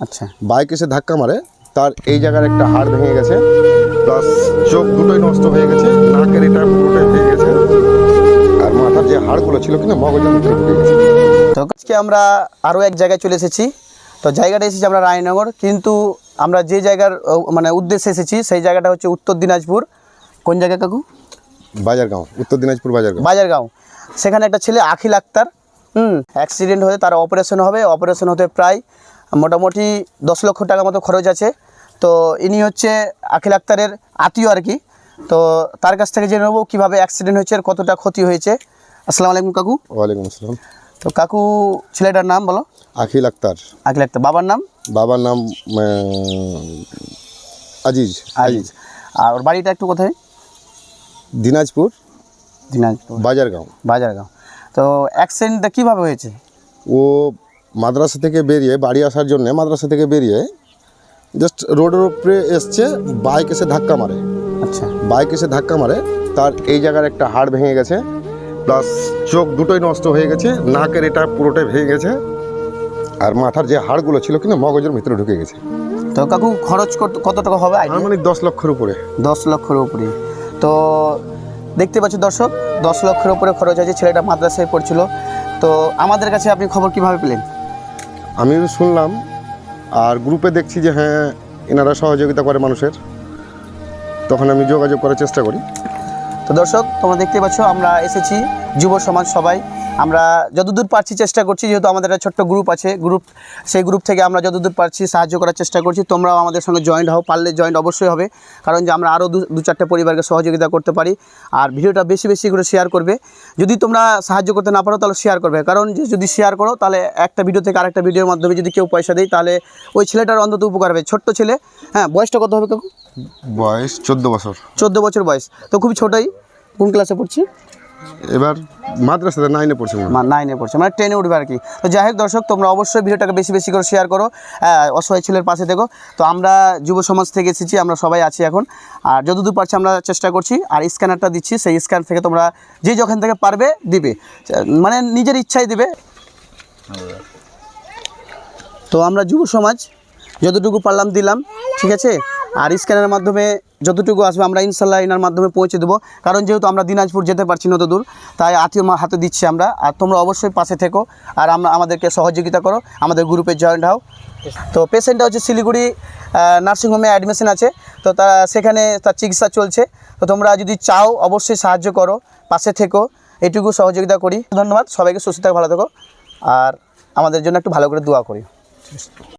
আচ্ছা। বাইক এসে ধাক্কা মারে তার এই জায়গার একটা হাড় ভেঙে গেছে প্লাস চোখ দুটোই নষ্ট হয়ে গেছে নাকের এটা পুরোটাই ভেঙে গেছে আর মাথার যে হাড়গুলো ছিল কিনা মগজের ভিতরে ঢুকে গেছে। তো আজকে আমরা আরও এক জায়গায় চলে এসেছি। তো জায়গাটা এসেছি আমরা রায়নগর কিন্তু আমরা যে জায়গার মানে উদ্দেশ্যে এসেছি সেই জায়গাটা হচ্ছে উত্তর দিনাজপুর। কোন জায়গা কাকু? বাজারগাঁও উত্তর দিনাজপুর বাজারগাঁও। বাজারগাঁও। সেখানে একটা ছেলে আখিল আক্তার হুম অ্যাক্সিডেন্ট হয়ে তার অপারেশন হবে অপারেশন হতে প্রায় মোটামুটি দশ লক্ষ টাকা মতো খরচ আছে। তো ইনি হচ্ছে আখিল আক্তারের আত্মীয় আর কি। তো তার কাছ থেকে জেনে নেব কীভাবে অ্যাক্সিডেন্ট হয়েছে আর কতটা ক্ষতি হয়েছে। আসসালামু আলাইকুম কাকু। ওয়ালাইকুম আসসালাম। তো কাকু ছেলেটার নাম বলো। আখিল আক্তার। আখিল আক্তার বাবার নাম? বাবার নাম আজিজ। আজিজ। আর ওর বাড়িটা একটু কোথায়? দিনাজপুর। দিনাজপুর। বাজারগাঁও। বাজারগাঁও। তো অ্যাক্সিডেন্টটা কীভাবে হয়েছে? ও মাদ্রাসা থেকে বেরিয়ে বাড়ি আসার জন্য মাদ্রাসা থেকে বেরিয়ে জাস্ট রোডের উপরে এসছে বাইক এসে ধাক্কা মারে। আচ্ছা। বাইক এসে ধাক্কা মারে তার এই জায়গার একটা হাড় ভেঙে গেছে প্লাস চোখ দুটোই নষ্ট হয়ে গেছে নাকের এটা পুরোটাই ভেঙে গেছে আর মাথার যে হাড়গুলো ছিল কিনা মগজের ভিতরে ঢুকে গেছে। তো কাকু খরচ কত- কত টাকা হবে মানে দশ লক্ষের উপরে। দশ লক্ষের উপরে। তো দেখতে পাচ্ছি দর্শক দশ লক্ষের উপরে খরচ আছে ছেলেটা মাদ্রাসায় পড়ছিল। তো আমাদের কাছে আপনি খবর কীভাবে পেলেন? আমি শুনলাম আর গ্রুপে দেখছি যে হ্যাঁ এনারা সহযোগিতা করে মানুষের। তখন আমি যোগাযোগ করার চেষ্টা করি। তো দর্শক, তোমরা দেখতে পাচ্ছ, আমরা এসেছি যুব সমাজ সবাই আমরা যতদূর পারছি চেষ্টা করছি যেহেতু আমাদের একটা ছোট্ট গ্রুপ আছে গ্রুপ সেই গ্রুপ থেকে আমরা যতদূর পারছি সাহায্য করার চেষ্টা করছি। তোমরাও আমাদের সঙ্গে জয়েন্ট হও পারলে জয়েন্ট অবশ্যই হবে কারণ যে আমরা আরও দু চারটে পরিবারকে সহযোগিতা করতে পারি। আর ভিডিওটা বেশি বেশি করে শেয়ার করবে। যদি তোমরা সাহায্য করতে না পারো তাহলে শেয়ার করবে। কারণ যে যদি শেয়ার করো তাহলে একটা ভিডিও থেকে আরেকটা ভিডিওর মাধ্যমে যদি কেউ পয়সা দেয় তাহলে ওই ছেলেটার অন্তত উপকার হবে। ছোট্ট ছেলে হ্যাঁ বয়সটা কত হবে কাকু? বয়স চোদ্দ বছর। চোদ্দ বছর বয়স। তো খুবই ছোটোই কোন ক্লাসে পড়ছি? এবার মাদ্রাসাতে নাইনে পড়ছে নাইনে পড়ছে মানে টেনে উঠবে আর কি। তো যাই হোক দর্শক তোমরা অবশ্যই ভিডিওটাকে বেশি বেশি করে শেয়ার করো। হ্যাঁ, অসহায় ছেলের পাশে দেখো তো আমরা যুব সমাজ থেকে এসেছি আমরা সবাই আছি এখন। আর যতদূর পারছি আমরা চেষ্টা করছি আর স্ক্যানারটা দিচ্ছি সেই স্ক্যান থেকে তোমরা যে যখন থেকে পারবে দিবে। মানে নিজের ইচ্ছাই দিবে। তো আমরা যুব সমাজ যতটুকু পারলাম দিলাম ঠিক আছে? আর স্ক্যানের মাধ্যমে যতটুকু আসবে আমরা ইনশাল্লাহ এনার মাধ্যমে পৌঁছে দেবো। কারণ যেহেতু আমরা দিনাজপুর যেতে পারছি না দূর তাই আত্মীয় মা- হাতে দিচ্ছি আমরা। আর তোমরা অবশ্যই পাশে থেকো আর আমরা আমাদেরকে সহযোগিতা করো, আমাদের গ্রুপে জয়েন্ট হও। তো পেশেন্টটা হচ্ছে শিলিগুড়ি নার্সিংহোমে অ্যাডমিশন আছে। তো তা সেখানে তার চিকিৎসা চলছে। তো তোমরা যদি চাও অবশ্যই সাহায্য করো, পাশে থেকো। এটুকু সহযোগিতা করি। ধন্যবাদ। সবাইকে সুস্থ থাকো, ভালো থেকো। আর আমাদের জন্য একটু ভালো করে দোয়া করি।